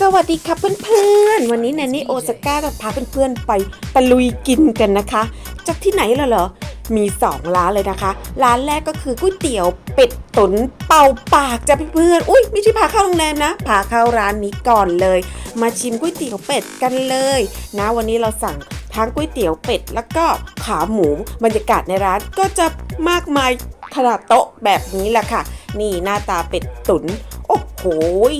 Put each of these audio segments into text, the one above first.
สวัสดีครับเพื่อนๆ วันนี้แนนนี่โอซาก้าจะพาเพื่อนๆไปตะลุยกินกันนะคะ จากที่ไหนล่ะเหรอ มี 2 ร้านเลยนะคะ ร้านแรกก็คือก๋วยเตี๋ยวเป็ดตุ๋นเป่าปากจ้ะเพื่อนๆ อุ้ยไม่ใช่พาเข้าโรงแรมนะ พาเข้าร้านนี้ก่อนเลย มาชิมก๋วยเตี๋ยวเป็ดกันเลย นะวันนี้เราสั่งทั้งก๋วยเตี๋ยวเป็ดแล้วก็ขาหมูบรรยากาศในร้านก็จะมากมายขนาดโต๊ะแบบนี้แหละค่ะ นี่หน้าตาเป็ดตุ๋น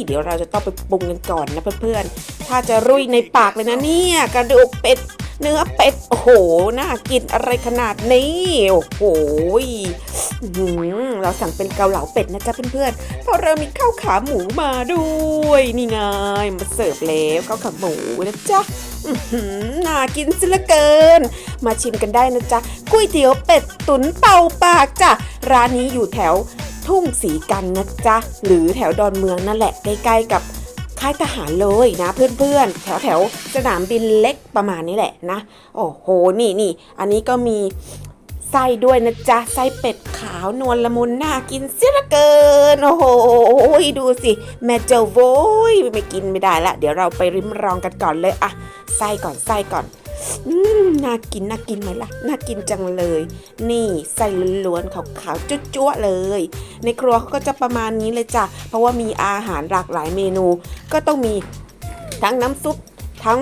เดี๋ยวเราจะต้องไปปรุงกันก่อนนะเพื่อนๆ ถ้าจะรุ่ยในปากเลยนะเนี่ยกระดูกเป็ดเนื้อเป็ด โอ้โห น่ากินอะไรขนาดนี้ โอ้โหเราสั่งเป็นเกาเหลาเป็ดนะจ๊ะเพื่อนๆ เพราะเรามีข้าวขาหมูมาด้วย นี่ไง มาเสิร์ฟแล้วข้าวขาหมูนะจ๊ะน่ากินสิละเกิน มาชิมกันได้นะจ๊ะ ก๋วยเตี๋ยวเป็ดตุ๋นเป่าปากจ้ะ ร้านนี้อยู่แถว ทุ่งสีกันนะจ๊ะ หรือแถวดอนเมืองนั่นแหละใกล้ๆกับค่ายทหารเลยนะเพื่อนๆ แถวแถวๆสนามบินเล็กประมาณนี้แหละนะ โอ้โหนี่นี่อันนี้ก็มีไส้ด้วยนะจ๊ะไส้เป็ดขาวนวลละมุนน่ากินเสียละเกิน โอ้โหดูสิ แม่เจ้าโว้ยไม่กินไม่ได้ละ เดี๋ยวเราไปริมรองกันก่อนเลยอะไส้ก่อนไส้ก่อน อืมน่ากินน่ากินไหมล่ะ น่ากินจังเลย นี่ใส่ล้วนๆขาวๆจุ๊ๆเลย ในครัวเขาก็จะประมาณนี้เลยจ้ะ เพราะว่ามีอาหารหลากหลายเมนู ก็ต้องมีทั้งน้ำซุปทั้ง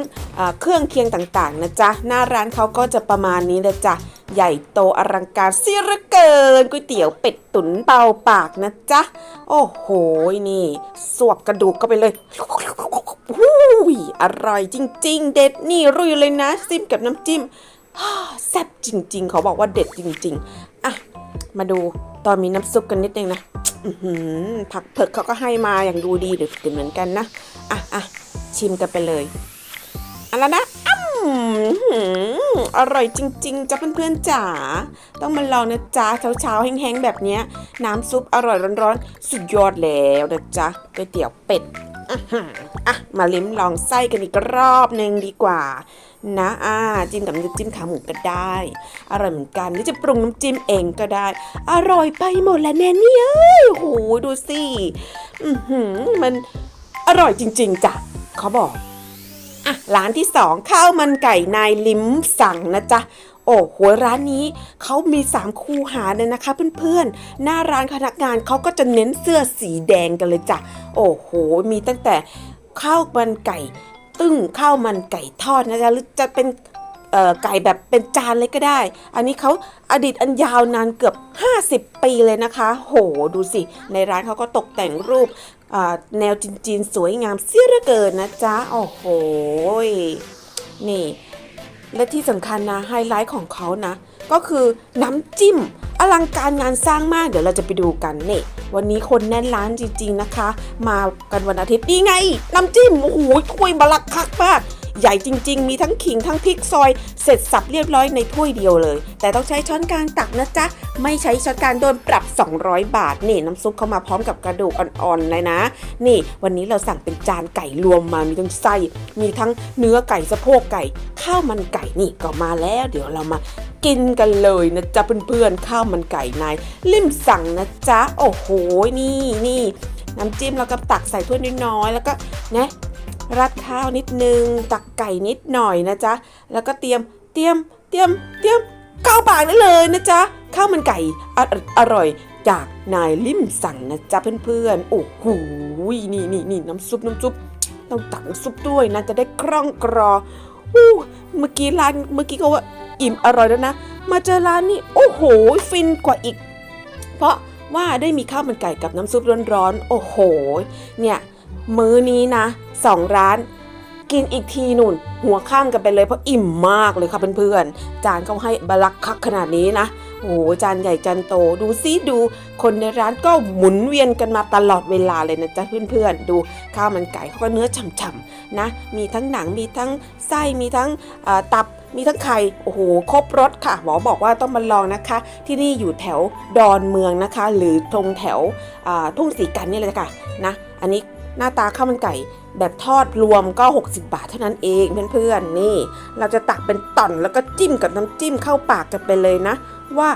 เครื่องเคียงต่างๆนะจ๊ะ หน้าร้านเขาก็จะประมาณนี้เลยจ้ะ ใหญ่โตอลังการเสียเหลือเกินก๋วยเตี๋ยวเป็ดตุ๋นเตาปากนะจ๊ะ โอ้โหนี่ สวบกระดูกเข้าไปเลยหูยอร่อยจริง ๆ เด็ดนี่รุยเลยนะซิมกับน้ำจิ้มแซ่บจริง ๆ เขาบอกว่าเด็ดจริง ๆ อะ มาดูตอนมีน้ำซุปกันนิดนึงนะหือผักเผือกเขาก็ให้มาอย่างดูดีเดือดเหมือนกันนะ อะอะชิมกันไปเลยเอันล้วนะ อร่อยจริง ๆจ้ะเพื่อนๆจ๋า ต้องมาลองนะจ๊ะเช้าๆแห้งๆแบบเนี้ย น้ำซุปอร่อยร้อนๆ สุดยอดแล้วนะจ๊ะก๋วยเตี๋ยวเป็ดอะมาลิ้มลองไส้กันอีกรอบหนึ่งดีกว่า นะอ่าจิ้มกับน้ำจิ้มขาหมูก็ได้ อร่อยเหมือนกันหรือจะปรุงน้ำจิ้มเองก็ได้ อร่อยไปหมดแล้วแน่นี่ยเอ้ยโหดูสิมันอร่อยจริง ๆจ้ะเขาบอก อะร้านที่สองข้าวมันไก่นายลิ้มสั่งนะจ๊ะโอ้โหร้านนี้เขามี 3 คูหาเลยนะคะเพื่อนๆ หน้าร้านพนักงานเขาก็จะเน้นเสื้อสีแดงกันเลยจ้ะ โอ้โห มีตั้งแต่ข้าวมันไก่ ตึ้งข้าวมันไก่ทอดนะจ๊ะหรือจะเป็นไก่แบบเป็นจานเลยก็ได้ อันนี้เขาอดีตอันยาวนานเกือบ 50 ปีเลยนะคะ โห ดูสิ ในร้านเขาก็ตกแต่งรูป แนวจีนๆ สวยงามเสียเหลือเกินนะจ๊ะ โอ้โห นี่ และที่สำคัญนะ ไฮไลท์ของเขานะ ก็คือน้ำจิ้ม อลังการงานสร้างมาก เดี๋ยวเราจะไปดูกันนี่วันนี้คนแน่นร้านจริง ๆ นะคะ มากันวันอาทิตย์นี่ไง น้ำจิ้ม โอ้โหถ้วยบลักคักมาก ใหญ่จริง ๆ มีทั้งขิงทั้งพริกซอย เสร็จสับเรียบร้อยในถ้วยเดียวเลย แต่ต้องใช้ช้อนกลางตักนะจ๊ะ ไม่ใช้ช้อนกลางโดนปรับ 200 บาท นี่น้ำซุปเข้ามาพร้อมกับกระดูกอ่อนๆเลยนะ นี่ วันนี้เราสั่งเป็นจานไก่รวมมา มีทั้งไส้ มีทั้งเนื้อไก่สะโพกไก่ ข้าวมันไก่นี่ก็มาแล้ว เดี๋ยวเรามากินกันเลยนะจ๊ะเพื่อนๆ ข้าวมันไก่นายลิมสั่งนะจ๊ะ โอ้โห นี่นี่น้ำจิ้มเราก็ตักใส่ถ้วยน้อยๆ แล้วก็นะ รัดข้าวนิดนึง ตักไก่นิดหน่อยนะจ๊ะ แล้วก็เตรียมเตรียมเตรียมเตรียมข้าวปากได้เลยนะจ๊ะ ข้าวมันไก่อรอร่อยจากนายลิมสั่งนะจ๊ะเพื่อนๆ โอ้โหนี่นี่นี่น้ำซุปน้ำซุปต้องตักน้ำซุปด้วยนะจะได้คล่องกรออู้เมื่อกี้ร้านเมื่อกี้ก็ว่าอิ่มอร่อยแล้วนะ มาเจอร้านนี้โอ้โห ฟินกว่าอีก เพราะว่าได้มีข้าวมันไก่กับน้ำซุปร้อนๆโอ้โห เนี่ย มื้อนี้นะสองร้านกินอีกทีนุ่น หัวข้ามกันไปเลยเพราะอิ่มมากเลยค่ะเพื่อนๆ จานเขาให้บลักคักขนาดนี้นะ โอ้โหจานใหญ่จานโต ดูซิดู คนในร้านก็หมุนเวียนกันมาตลอดเวลาเลยนะจ๊ะเพื่อนๆ ดูข้าวมันไก่เขาก็เนื้อฉ่ำๆนะ มีทั้งหนังมีทั้งไส้มีทั้งตับมีทั้งไข่ โอ้โห ครบรสค่ะ หมอบอกว่าต้องมาลองนะคะ ที่นี่อยู่แถวดอนเมืองนะคะ หรือตรงแถวทุ่งสีกันนี่เลยค่ะนะ อันนี้ หน้าตาข้าวมันไก่แบบทอดรวมก็ 60 บาทเท่านั้นเองเพื่อนๆนี่ เราจะตักเป็นต่อนแล้วก็จิ้มกับน้ำจิ้มเข้าปากกันไปเลยนะ ว่า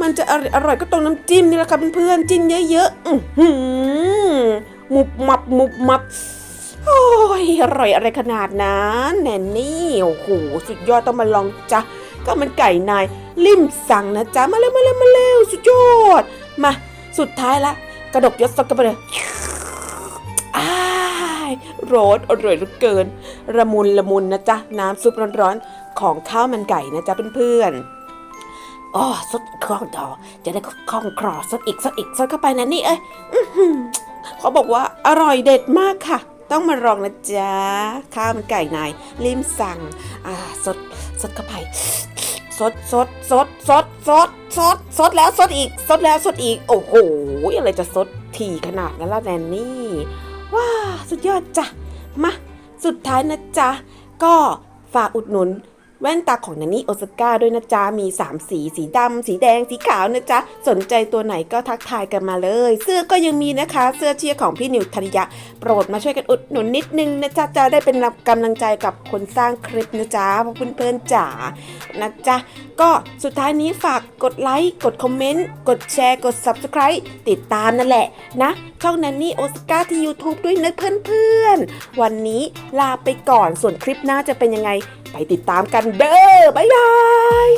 มันจะอร่อยอร่อยก็ตรงน้ำจิ้มนี่แหละค่ะเพื่อนๆจิ้มเยอะๆอืหมุบมับมุบมับโอ้ยอร่อยอะไรขนาดนั้นแนนนี่โอ้โหสุดยอดต้องมาลองจ้ะก็มันไก่นายลิ่มสั่งนะจ๊ะมาเร็วมาเร็วมาเร็วสุดยอดมาสุดท้ายละกระดกยศกันไปเลย อ้ายรสอร่อยเหลือเกินละมุนละมุนนะจ๊ะ น้ำซุปร้อนๆ ของข้าวมันไก่นะจ๊ะเพื่อนๆอ๋อสดคล่องดอจะได้คล่องคลอสดอีกสดอีกสดเข้าไปนะนี่เอ้ยเขาบอกว่าอร่อยเด็ดมากค่ะ ต้องมาลองนะจ๊ะ ข้าวมันไก่นายลิมสั่ง อ่าสดสดเข้าไปสดสดสดสดสดสดสดแล้วสดอีกสดแล้วสดอีก โอ้โห อะไรจะสดถี่ขนาดนั้นล่ะแนนนี่ ว้าสุดยอดจ้ะมาสุดท้ายนะจ๊ะก็ฝากอุดหนุน แว่นตาของนันนี่โอซาก้าด้วยนะจ๊ะ มี 3 สี สีดำ สีแดง สีขาวนะจ๊ะ สนใจตัวไหนก็ทักทายกันมาเลย เสื้อก็ยังมีนะคะ เสื้อเชียร์ของพี่นิวธริยะ โปรดมาช่วยกันอุดหนุนนิดนึงนะจ๊ะ จะได้เป็นกำลังใจกับคนสร้างคลิปนะจ๊ะพวกเพื่อนๆจ๋า นะจ๊ะ ก็สุดท้ายนี้ฝากกดไลค์ กดคอมเมนต์ กดแชร์ กด Subscribe ติดตามนั่นแหละนะ ช่องนันนี่โอสการ์ที่ YouTube ด้วยนะเพื่อนๆ วันนี้ลาไปก่อน ส่วนคลิปหน้าจะเป็นยังไง ไปติดตามกันเด้อบ๊ายบาย